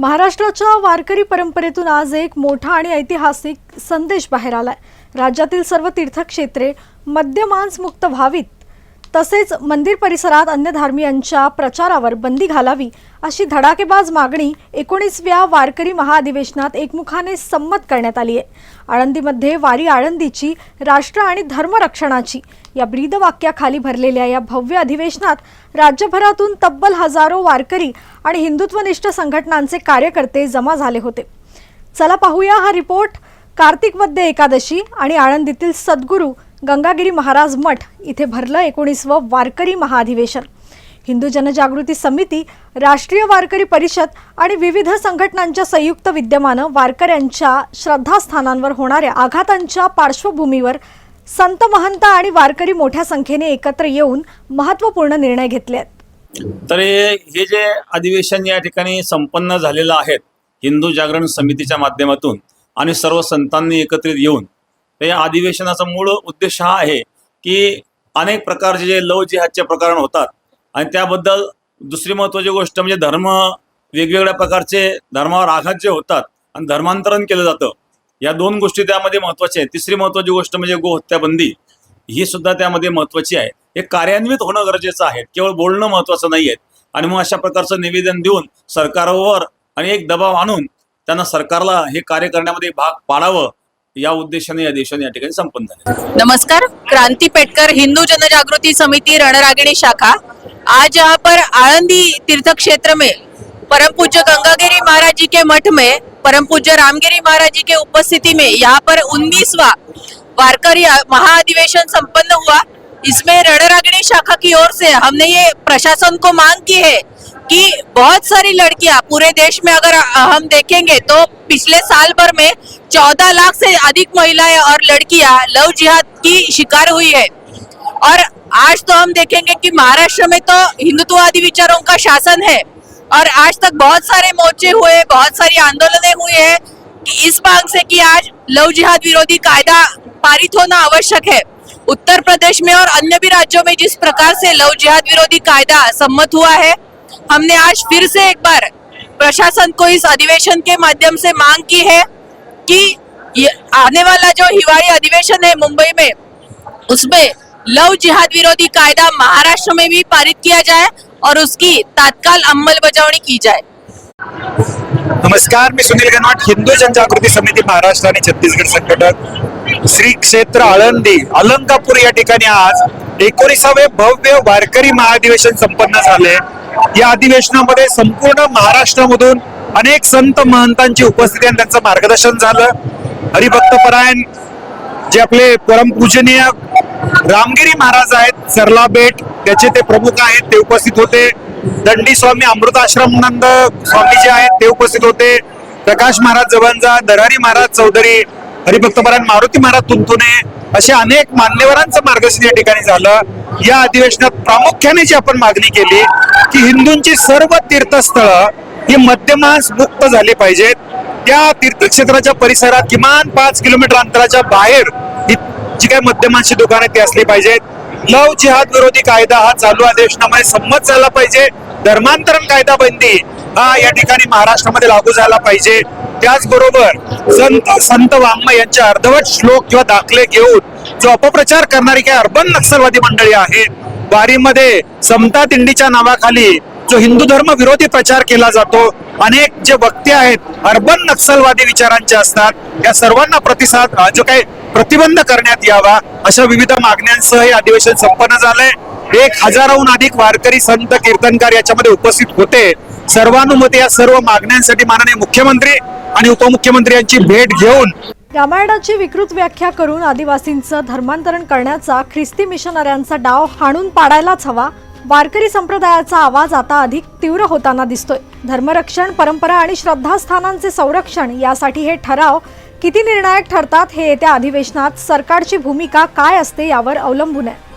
महाराष्ट्राच्या वारकरी परंपरेतून आज एक मोठा आणि ऐतिहासिक संदेश बाहेर आलाय. राज्यातील सर्व तीर्थक्षेत्रे मद्यमांसमुक्त व्हावीत तसेच मंदिर परिसरात अन्य धार्मियांच्या प्रचारावर बंदी घालावी अशी धडाकेबाज मागणी एकोणीसव्या वारकरी महाअधिवेशनात एकमुखाने संमत करण्यात आली आहे. आळंदीमध्ये वारी आळंदीची राष्ट्र आणि धर्मरक्षणाची या ब्रीदवाक्याखाली भरलेल्या या भव्य अधिवेशनात राज्यभरातून तब्बल हजारो वारकरी आणि हिंदुत्वनिष्ठ संघटनांचे कार्यकर्ते जमा झाले होते. चला पाहूया हा रिपोर्ट कार्तिक वद्य एकादशी आणि आळंदीतील सद्गुरू गंगागिरी महाराज मठ इथे भरलं एकोणीसवं वारकरी महाअधिवेशन हिंदू जनजागृती समिती राष्ट्रीय वारकरी परिषद आणि विविध संघटनांच्या संयुक्त विद्यमानं वारकऱ्यांच्या श्रद्धास्थानांवर होणाऱ्या आघातांच्या पार्श्वभूमीवर संत महंत आणि वारकरी मोठ्या संख्येने एकत्र येऊन महत्त्वपूर्ण निर्णय घेतले आहेत. तर हे हे जे अधिवेशन या ठिकाणी संपन्न झालेलं आहे हिंदू जागरण समितीच्या माध्यमातून आणि सर्व संतांनी एकत्रित येऊन तर या अधिवेशनाचा मूळ उद्देश हा आहे की अनेक प्रकारचे जे लव जिहादचे प्रकरण होतात आणि त्याबद्दल दुसरी महत्त्वाची गोष्ट म्हणजे धर्म वेगवेगळ्या प्रकारचे धर्मावर आघात जे होतात आणि धर्मांतरण केलं जातं या दोन गोष्टी त्यामध्ये महत्त्वाच्या आहेत. तिसरी महत्त्वाची गोष्ट म्हणजे गोहत्याबंदी ही सुद्धा त्यामध्ये महत्त्वाची आहे. हे कार्यान्वित होणं गरजेचं आहे केवळ बोलणं महत्त्वाचं नाही आहे आणि मग अशा प्रकारचं निवेदन देऊन सरकारवर आणि एक दबाव आणून त्यांना सरकारला हे कार्य करण्यामध्ये भाग पाडावं या उद्देशाने या देशाने या ठिकाणी संपन्न झाले. नमस्कार, क्रांति पेटकर हिंदू जनजागृति समिति रणरागिणी शाखा. आज यहाँ पर आळंदी तीर्थ क्षेत्र में परम पूज्य गंगागिरी महाराज जी के मठ में, परम पूज्य रामगिरी महाराज जी के उपस्थिति में यहाँ पर उन्नीसवा वारकरी महाअधिवेशन संपन्न हुआ। इसमें रणरागिणी शाखा की ओर से हमने ये प्रशासन को मांग की है कि बहुत सारी लड़कियाँ पूरे देश में अगर हम देखेंगे तो पिछले साल भर में 14 लाख से अधिक महिलाएँ और लड़कियाँ लव जिहाद की शिकार हुई है। और आज तो हम देखेंगे कि महाराष्ट्र में तो हिंदुत्ववादी विचारों का शासन है। और आज तक बहुत सारे मोर्चे हुए बहुत सारी आंदोलनें हुई है कि इस मांग से कि आज लव जिहाद विरोधी कायदा पारित होना आवश्यक है। उत्तर प्रदेश में और अन्य भी राज्यों में जिस प्रकार से लव जिहाद विरोधी कायदा सम्मत हुआ है, हमने आज फिर से एक बार प्रशासन को इस अधिवेशन के माध्यम से मांग की है। कि आने वाला जो हिवाड़ी अधिवेशन है मुंबई में उसमें लव जिहाद विरोधी कायदा महाराष्ट्र में भी पारित किया जाए और उसकी तात्काल बजावनी की जाए। नमस्कार मी सुनील गनवाट हिंदू जनजागृती समिती महाराष्ट्र आणि छत्तीसगड संघटक. श्री क्षेत्र आळंदी अलंकापूर या ठिकाणी आज एकोणीसावे भव्य वारकरी महाअधिवेशन संपन्न झाले. या अधिवेशनामध्ये संपूर्ण महाराष्ट्रामधून अनेक संत महंतांची उपस्थिती आणि त्यांचं मार्गदर्शन झालं. हरिभक्तपरायण जे आपले परमपूजनीय रामगिरी महाराज आहेत सरला बेट त्याचे ते प्रमुख आहेत ते उपस्थित होते. दंडी स्वामी अमृताश्रमानंद स्वामी जे आहेत ते उपस्थित होते. प्रकाश महाराज जवंजा दरारी महाराज चौधरी हरिभक्तपरायण मारुती महाराज तुंतुने अशा अनेक मान्यवरांचं मार्गदर्शन या ठिकाणी झालं. या अधिवेशनात प्रामुख्याने जी आपण मागणी केली की हिंदूंची सर्व तीर्थस्थळं ही मध्यमास मुक्त झाली पाहिजेत. त्या तीर्थक्षेत्राच्या परिसरात किमान पाच किलोमीटर अंतराच्या बाहेर ही जी काही मध्यमांची दुकानं ती असली पाहिजेत. लव जिहाद विरोधी कायदा हा चालू अधिवेशनामध्ये संमत झाला पाहिजे. धर्मांतरण कायदा बंदी हा या ठिकाणी महाराष्ट्रामध्ये लागू झाला पाहिजे. त्याचबरोबर संत संत वाङ्मय यांचे अर्धवट श्लोक किंवा दाखले घेऊन जो अपप्रचार करणारी काही अर्बन नक्षलवादी मंडळी आहेत वारीमध्ये समता दिंडीच्या नावाखाली जो हिंदू धर्म विरोधी प्रचार केला जातो अनेक जे वक्ते आहेत अर्बन नक्षलवादी विचारांचे असतात या सर्वांना प्रतिसाद जो काही प्रतिबंध करण्यात यावा अशा विविध मागण्यांसह हे अधिवेशन संपन्न झालंय. एक हजाराहून अधिक वारकरी संत कीर्तनकार याच्यामध्ये उपस्थित होते. सर्वानुमते या सर्व मागण्यांसाठी माननीय मुख्यमंत्री आणि उपमुख्यमंत्री यांची भेट घेऊन रामायणाची विकृत व्याख्या करून आदिवासींचं धर्मांतरण करण्याचा ख्रिस्ती मिशनऱ्यांचा डाव हाणून पाडायलाच हवा वारकरी संप्रदायाचा आवाज आता अधिक तीव्र होताना दिसतोय. धर्मरक्षण परंपरा आणि श्रद्धास्थानांचे संरक्षण यासाठी हे ठराव किती निर्णायक ठरतात हे येत्या अधिवेशनात सरकारची भूमिका काय असते यावर अवलंबून आहे.